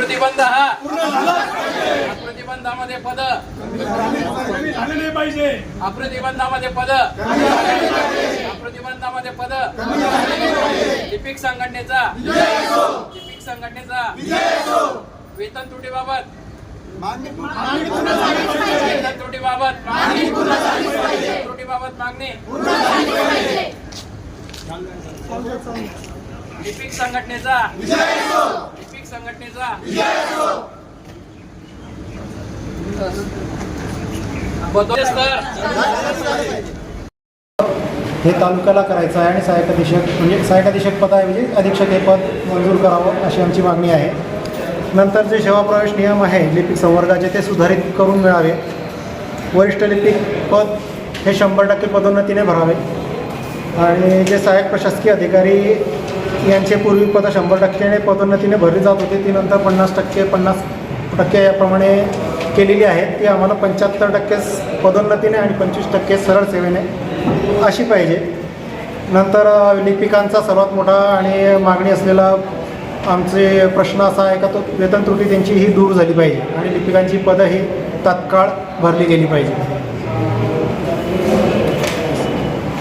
प्रतिबंध। हा प्रतिबंधामध्ये पद। पाहिजे. अप्रतिबंधामध्ये पद। अप्रतिबंधामध्ये पद। लिपिक संघटनेचा। लिपिक संघटनेचा। वेतन त्रुटीबाबत वेतन त्रुटीबाबत त्रुटीबाबत मागणी। लिपिक संघटनेचा. लिपिक संघटनेचा. हे तालुक्याला करायचं आहे आणि सहायक अधीक्षक म्हणजे सहाय्यक अधीक्षक पदाऐवजी अधीक्षक हे पद मंजूर करावं अशी आमची मागणी आहे. नंतर जे सेवाप्रवेश नियम आहे लिपिक संवर्गाचे ते सुधारित करून मिळावे. वरिष्ठ लिपिक पद हे शंभर टक्के पदोन्नतीने भरावे. आणि जे सहाय्यक प्रशासकीय अधिकारी यांचे पूर्वी पदं शंभर टक्क्याने पदोन्नतीने भरली जात होती. ती नंतर पन्नास टक्के पन्नास टक्के याप्रमाणे केलेली आहेत ती आम्हाला पंच्याहत्तर टक्के पदोन्नतीने आणि पंचवीस टक्के सरळ सेवेने अशी पाहिजे. नंतर लिपिकांचा सर्वात मोठा आणि मागणी असलेला आमचे प्रश्न असा आहे का तो वेतन त्रुटी त्यांची ही दूर झाली पाहिजे आणि लिपिकांची पदं ही तात्काळ भरली गेली पाहिजे.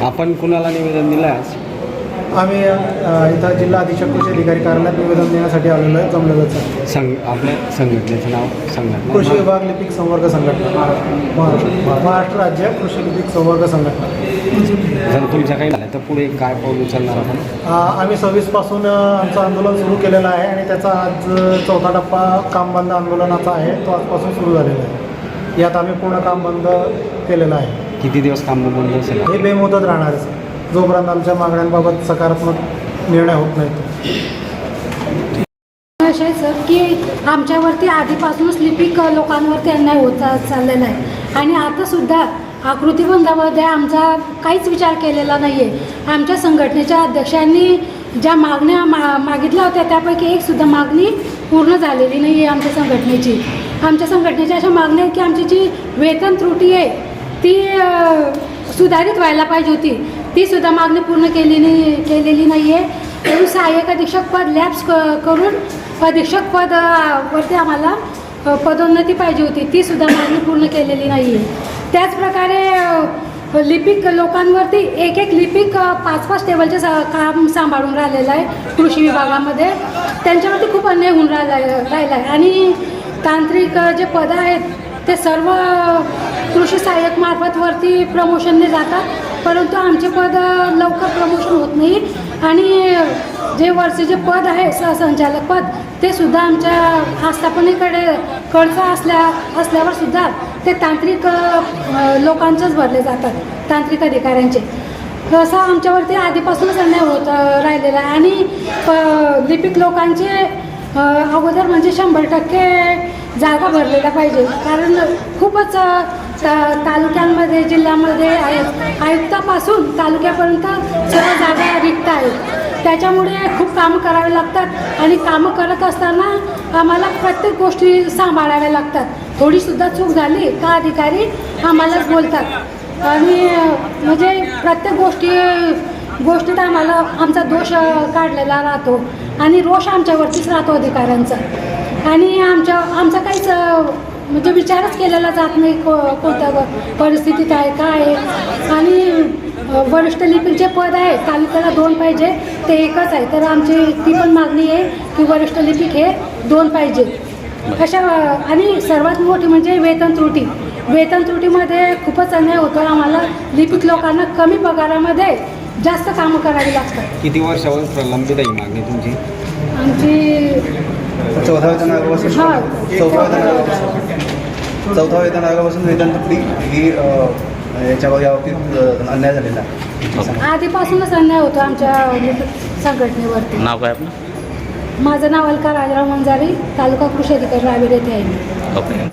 आपण कुणाला निवेदन दिलं आज? आम्ही इथं जिल्हा अधीक्षक कृषी अधिकारी कार्यालयात निवेदन देण्यासाठी आलेलो आहे जमलेलोच आहे. संघ आपल्या संघटनेचं नाव संघटना? कृषी विभाग लिपिक संवर्ग संघटना महाराष्ट्र महाराष्ट्र राज्य कृषी लिपिक संवर्ग संघटना. जर तुमचं काही झालं तर पुढे काय पाऊल उचलणार आपण? आम्ही सव्वीसपासून आमचं आंदोलन सुरू केलेलं आहे आणि त्याचा आज चौथा टप्पा काम बंद आंदोलनाचा आहे तो आजपासून सुरू झालेला आहे. यात आम्ही पूर्ण काम बंद केलेलं आहे. किती दिवस काम बंद असेल? हे बेमुदत राहणार आहे. जोपर्यंत आमच्या मागण्यांबाबत सकारात्मक निर्णय होत नाही आहे सर की आमच्यावरती आधीपासूनच लिपिक लोकांवरती अन्याय होत चाललेला आहे. आणि आता सुद्धा आकृतीबंधामध्ये आमचा काहीच विचार केलेला नाही आहे आमच्या संघटनेच्या अध्यक्षांनी ज्या मागण्या मा मागितल्या होत्या त्यापैकी एक सुद्धा मागणी पूर्ण झालेली नाही आहे आमच्या संघटनेची. आमच्या संघटनेच्या अशा मागण्या आहेत की आमची जी वेतन त्रुटी आहे ती सुधारित व्हायला पाहिजे होती. ती सुद्धा मागणी पूर्ण केली नाही केलेली नाही आहे म्हणून सहाय्यक अधीक्षक पद लॅब्स क करून अधीक्षक पद वरती आम्हाला पदोन्नती पाहिजे होती. ती सुद्धा मागणी पूर्ण केलेली नाही आहे त्याचप्रकारे लिपिक लोकांवरती एक एक लिपिक पाच पाच टेबलचे सा काम सांभाळून राहिलेलं आहे कृषी विभागामध्ये. त्यांच्यावरती खूप अन्याय होऊन राहिला राहिला आहे. आणि तांत्रिक जे पदं आहेत ते सर्व कृषी सहाय्यक मार्फतवरती प्रमोशनने जातात. परंतु आमचे पद लवकर प्रमोशन होत नाही. आणि जे वरचे जे पद आहे सहसंचालक पद ते सुद्धा आमच्या आस्थापनेकडे कडचं असल्या असल्यावर सुद्धा ते तांत्रिक लोकांचंच भरले जातात तांत्रिक अधिकाऱ्यांचे. असं आमच्यावरती आधीपासूनच अन्याय होत राहिलेला आहे. आणि प- लिपिक लोकांचे अगोदर म्हणजे शंभर टक्के जागा भरलेल्या पाहिजे. कारण खूपच तालुक्यांमध्ये जिल्ह्यामध्ये आयु- आयुक्तापासून तालुक्यापर्यंत सर्व जागा रिक्त आहेत. त्याच्यामुळे खूप कामं करावे लागतात आणि कामं करत असताना आम्हाला प्रत्येक गोष्टी सांभाळाव्या लागतात. थोडीसुद्धा चूक झाली का अधिकारी आम्हालाच बोलतात. आणि म्हणजे प्रत्येक गोष्टी गोष्टीत आम्हाला आमचा दोष काढलेला राहतो आणि रोष आमच्यावरतीच राहतो अधिकाऱ्यांचा. आणि आमच्या आमचा काहीच म्हणजे विचारच केलेला जात नाही को कोणत्या परिस्थितीत आहे काय आहे. आणि वरिष्ठ लिपिक जे पद आहे तालुक्याला दोन पाहिजे ते एकच आहे. तर आमची ती पण मागणी आहे की वरिष्ठ लिपिक हे दोन पाहिजे. अशा आणि सर्वात मोठी म्हणजे वेतन त्रुटी. वेतन त्रुटीमध्ये खूपच अन्याय होतो आम्हाला लिपिक लोकांना कमी पगारामध्ये जास्त कामं करावी लागतात. किती वर्षावर प्रलंबित आहे मागणी तुमची? आमची चौथा वेतन आयोगापासून? हा. चौथा वेतन आयोगापासून. चौथा वेतन आयोगापासून वेतन तुकडी ही अ, याच्या याबाबतीत अ, अन्याय झालेला आधीपासूनच अन्याय होतो आमच्या संघटनेवरती. नाव काय आपलं? माझं नाव अलका राजाराम वंजारी तालुका कृषी अधिकारी रावेर येथे आहे